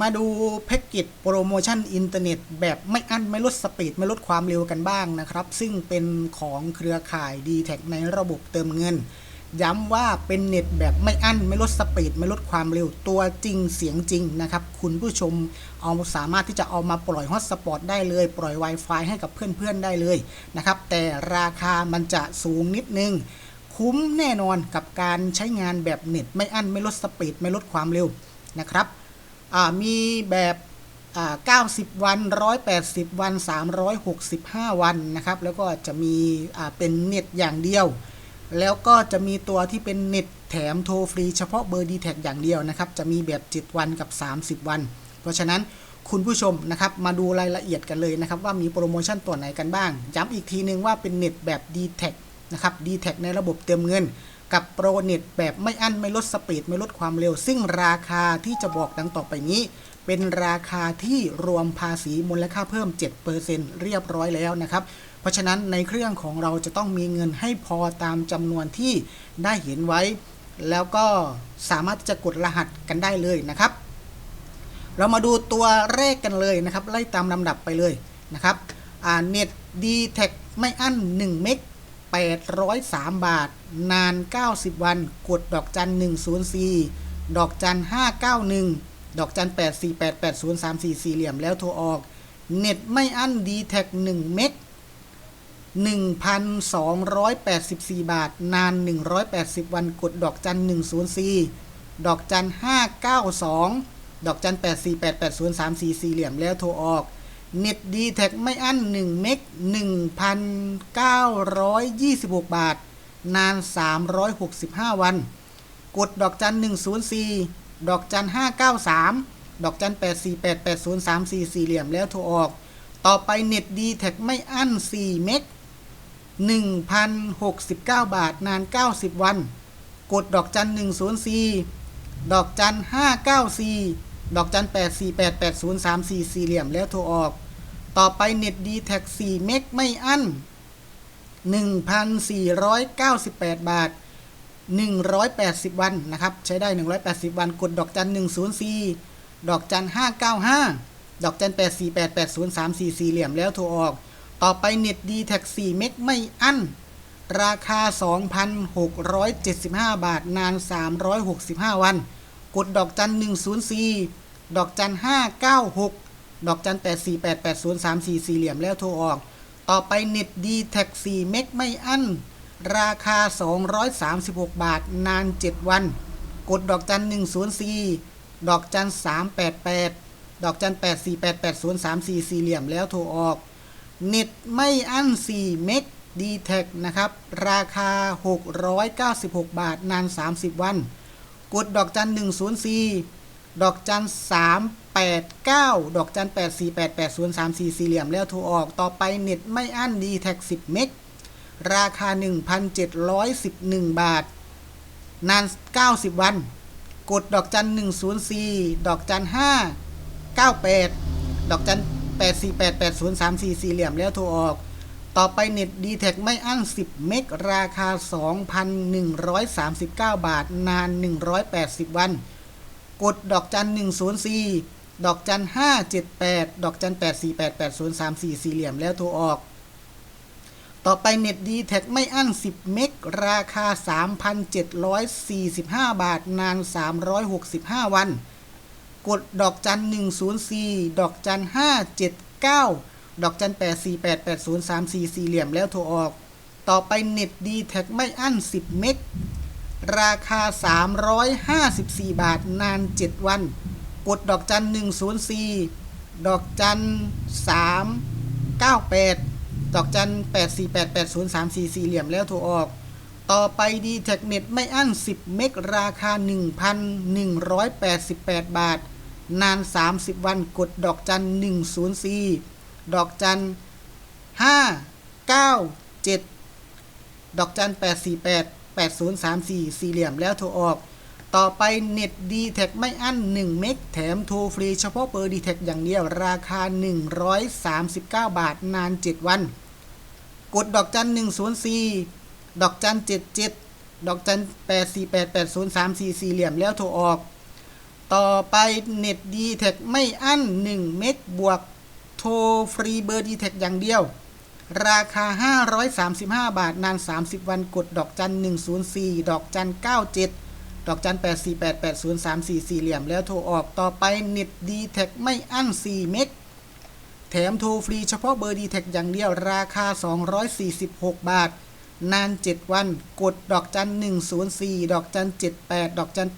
มาดูแพ็กเกจโปรโมชั่นอินเทอร์เน็ตแบบไม่อั้นไม่ลดสปีด ไม่ลดความเร็วกันบ้างนะครับ ซึ่งเป็นของเครือข่าย d t แทในระบบเติมเงิน ย้ำว่าเป็นเน็ตแบบไม่อั้นไม่ลดสปีด ไม่ลดความเร็วตัวจริงเสียงจริงนะครับ คุณผู้ชมเอาสามารถที่จะเอามาปล่อยฮอตสปอตได้เลย ปล่อย Wi-Fi ให้กับเพื่อนๆได้เลยนะครับ แต่ราคามันจะสูงนิดนึงคุ้มแน่นอนกับการใช้งานแบบเน็ตไม่อั้นไม่ลดสปีด ไม่ลดความเร็วนะครับ มีแบบ 90 วัน 180 วัน 365 วันนะครับ แล้วก็จะมีเป็นเน็ตอย่างเดียว แล้วก็จะมีตัวที่เป็นเน็ตแถมโทรฟรี เฉพาะเบอร์ d t แท็อย่างเดียวนะครับ จะมีแบบ 7 วันกับ 30 วัน เพราะฉะนั้นคุณผู้ชมนะครับมาดูรายละเอียดกันเลยนะครับ ว่ามีโปรโมชั่นตัวไหนกันบ้าง ย้ำอีกทีนึงว่าเป็นเน็ตแบบ d t แทนะครับ d t แทในระบบเติมเงิน กับโปรเน็ตแบบไม่อั้นไม่ลดสปีดไม่ลดความเร็ว ซึ่งราคาที่จะบอกดังต่อไปนี้ เป็นราคาที่รวมภาษีมูลค่าเพิ่ม 7%เรียบร้อยแล้วนะครับ เพราะฉะนั้นในเครื่องของเราจะต้องมีเงินให้พอตามจำนวนที่ได้เห็นไว้ แล้วก็สามารถจะกดรหัสกันได้เลยนะครับ เรามาดูตัวแรกกันเลยนะครับ ไล่ตามลำดับไปเลยนะครับเน็ตดีแท็ไม่อั้น 1 เมก 803 บาท นาน 90 วัน กดดอกจัน 104 ดอกจัน 591 ดอกจัน 8488034 สี่เหลี่ยมแล้วโทรออก เน็ตไม่อั้นดีแท็1เมก1,284 บาท นาน 180 วัน กดดอกจัน 104 ดอกจัน 592 ดอกจัน 8488034 สี่เหลี่ยมแล้วโทรออก เน็ตดีแท็ไม่อั้น 1 เมก1,926 บาท นาน 365 วัน กดดอกจัน 104 ดอกจัน 593 ดอกจัน 8488034 สี่เหลี่ยมแล้วโทรออก ต่อไปเน็ตดีแท็ไม่อั้น 4 เมก1,069 บาท นาน 90 วัน กดดอกจัน 104 ดอกจัน 594ดอกจัน 8488034 สี่เหลี่ยมแล้วโทรออก ต่อไปเน็ตดีแท็ก4เมกไม่อั้น 1,498 บาท 180 วันนะครับ ใช้ได้ 180 วันกดดอกจัน 104 ดอกจัน 595 ดอกจัน 8488034สี่เหลี่ยมแล้วโทรออก ต่อไปเน็ตดีแท็ก4เมกไม่อั้น ราคา 2,675 บาท นาน 365 วัน กดดอกจัน 104 ดอกจัน 596 ดอกจัน8488034สี่เหลี่ยมแล้วโทรออก ต่อไปเน็ตดีแท็ก4เมกไม่อั้น ราคา 236 บาท นาน 7 วัน กดดอกจัน 104 ดอกจัน 388 ดอกจัน 8488034 สี่เหลี่ยมแล้วโทรออก เน็ตไม่อั้น 4 เมกดีแท็นะครับ ราคา 696 บาท นาน 30 วัน กดดอกจัน 104 ดอกจัน 3 89 ดอกจัน 8488034 สี่เหลี่ยมแล้วโทรออกต่อไปเน็ตไม่อั้นดีแท็ก10 เมกราคา 1,711 บาท นาน 90 วัน กดดอกจัน 104 ดอกจัน 5 98 ดอกจัน 8488034 สี่เหลี่ยมแล้วโทรออก ต่อไปเน็ตดีแท็ไม่อั้น 10 เมกราคา 2,139 บาท นาน 180 วัน กดดอกจัน 104 ดอกจัน578ดอกจัน8488034สี่เหลี่ยมแล้วโทรออก ต่อไปเน็ตดีแท็กไม่อั้น 10 เมกราคา 3,745 บาท นาน 365 วัน กดดอกจัน 104 ดอกจัน 579 ดอกจัน 8488034 สี่เหลี่ยมแล้วโทรออก ต่อไปเน็ตดีแท็กไม่อั้น 10 เมกราคา 354 บาท นาน 7 วัน กดดอกจันหนึ่งศูนย์สี่ดอกจันสามเก้าแปดดอกจันแปดสี่แปดแปดศูนย์สามสี่สี่เหลี่ยมแล้วโทรออก ต่อไปดีเทคเน็ตไม่อั้นสิบเมกราคาหนนึ่งพันหนึ่งร้อยแปดสิบแปดบาท นานสสามิบวันกดดอกจันหนึ่งศูนย์สี่ดอกจันห้าเก้าเจ็ดดอกจันแปดสี่แปดแปดศูนย์สามสี่สี่เหลี่ยมแล้วโทรออก ต่อไปเน็ตดีแท็ไม่อั้น 1 เมกแถมโทรฟรีเฉพาะเบอร์ดีแท็อย่างเดียวราคา 139 บาทนาน 7 วัน กดดอกจัน 104 ดอกจัน 77 ดอกจัน 8488034 สี่เหลี่ยมแล้วโทรออก ต่อไปเน็ตดีแท็ไม่อั้น 1 เมกบวกโทรฟรีเบอร์ดีแท็อย่างเดียว ราคา 535 บาทนาน 30 วัน กดดอกจัน 104 ดอกจัน 97 ดอกจัน 8488034 สี่เหลี่ยม แล้วโทรออกต่อไปเน็ตดีแท็ไม่อั้น 4 เมก แถมโทรฟรีเฉพาะเบอร์ดีแท็อย่างเดียวราคา 246 บาท นาน 7 วัน กดดอกจัน 104 ดอกจัน 78 ดอกจัน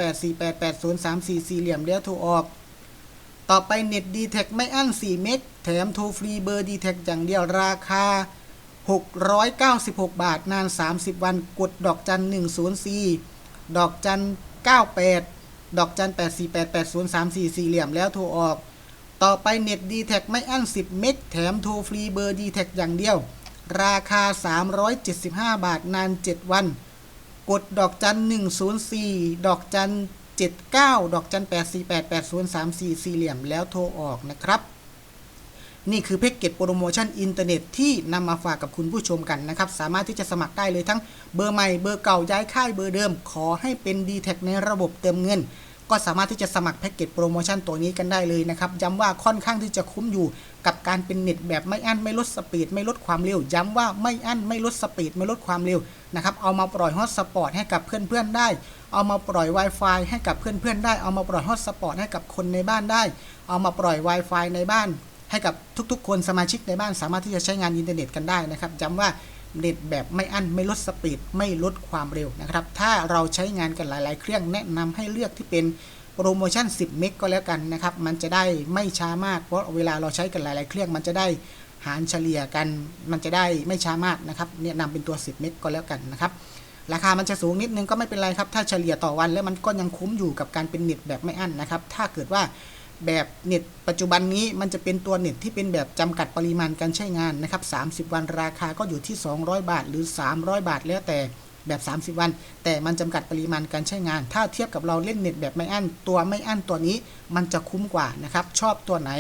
8488034 สี่เหลี่ยม แล้วโทรออก ต่อไปเน็ตดีแท็ไม่อั้น 4 เมก แถมโทรฟรีเบอร์ดีแท็อย่างเดียวราคา 696 บาท นาน 30 วัน กดดอกจัน 104 ดอกจัน 98 ดอกจัน 8488034 สี่เหลี่ยมแล้วโทรออก ต่อไปเน็ตดีแท็ไม่อั้น 10 เมกแถมโทรฟรีเบอร์ดีแท็อย่างเดียว ราคา 375 บาทนาน 7 วัน กดดอกจัน 104 ดอกจัน 79 ดอกจัน 8488034 สี่เหลี่ยมแล้วโทรออกนะครับ นี่คือแพ็กเกจโปรโมชั่นอินเทอร์เน็ตที่นำมาฝากกับคุณผู้ชมกันนะครับ สามารถที่จะสมัครได้เลยทั้งเบอร์ใหม่เบอร์เก่าย้ายค่ายเบอร์เดิม ขอให้เป็น d t แทในระบบเติมเงิน ก็สามารถที่จะสมัครแพ็กเกจโปรโมชั่นตัวนี้กันได้เลยนะครับย้ำว่าค่อนข้างที่จะคุ้มอยู่กับการเป็นเน็ตแบบไม่อั้นไม่ลดสปีดไม่ลดความเร็ว ย้ำว่าไม่อั้นไม่ลดสปีดไม่ลดความเร็วนะครับเอามาปล่อยฮอตสปอร์ตให้กับเพื่อนๆได้เอามาปล่อย Wi-Fi ให้กับเพื่อนๆได้ เอามาปล่อยฮอตสปอตให้กับคนในบ้านได้ เอามาปล่อย Wi-Fi ในบ้าน ให้กับทุกๆ คนสมาชิกในบ้านสามารถที่จะใช้งานอินเทอร์เน็ตกันได้นะครับย้ำว่าเน็ตแบบไม่อั้นไม่ลดสปีดไม่ลดความเร็วนะครับ ถ้าเราใช้งานกันหลาย ๆ เครื่องแนะนำให้เลือกที่เป็นโปรโมชั่น 10 เมกก็แล้วกันนะครับ มันจะได้ไม่ช้ามาก เพราะเวลาเราใช้กันหลาย ๆ เครื่องมันจะได้หารเฉลี่ยกัน มันจะได้ไม่ช้ามากนะครับเนี่ยนำเป็นตัว 10 เมกก็แล้วกันนะครับ ราคามันจะสูงนิดนึงก็ไม่เป็นไรครับ ถ้าเฉลี่ยต่อวันแล้วมันก็ยังคุ้มอยู่กับการเป็นเน็ตแบบไม่อั้นนะครับ ถ้าเกิดว่า แบบเน็ตปัจจุบันนี้มันจะเป็นตัวเน็ตที่เป็นแบบจำกัดปริมาณการใช้งานนะครับ30 วันราคาก็อยู่ที่ 200 บาทหรือ 300 บาท แล้วแต่แบบ 30 วัน แต่มันจำกัดปริมาณการใช้งาน ถ้าเทียบกับเราเล่นเน็ตแบบไม่อั้นตัวไม่อั้นตัวนี้มันจะคุ้มกว่านะครับชอบตัวไหน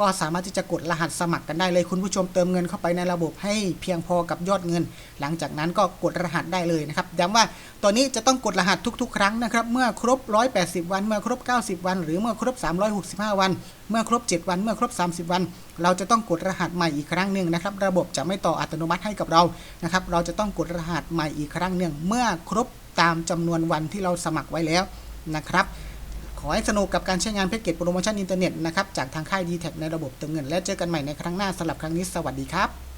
ก็สามารถที่จะกดรหัสสมัครกันได้เลย คุณผู้ชมเติมเงินเข้าไปในระบบให้เพียงพอกับยอดเงิน หลังจากนั้นก็กดรหัสได้เลยนะครับย้ำว่าตัวนี้จะต้องกดรหัสทุก ๆ ครั้งนะครับเมื่อครบ 180 วัน เมื่อครบ 90 วัน หรือเมื่อครบ 365 วัน เมื่อครบ 7 วัน เมื่อครบ 30 วัน เราจะต้องกดรหัสใหม่อีกครั้งหนึ่งนะครับระบบจะไม่ต่ออัตโนมัติให้กับเรานะครับเราจะต้องกดรหัสใหม่อีกครั้งหนึ่งเมื่อครบตามจำนวนวันที่เราสมัครไว้แล้วนะครับ ขอให้สนุกกับการใช้งานแพ็กเกจโปรโมชั่นอินเทอร์เน็ตนะครับจากทางค่าย d t แทในระบบเติมเงิน และเจอกันใหม่ในครั้งหน้าสำหรับครั้งนี้สวัสดีครับ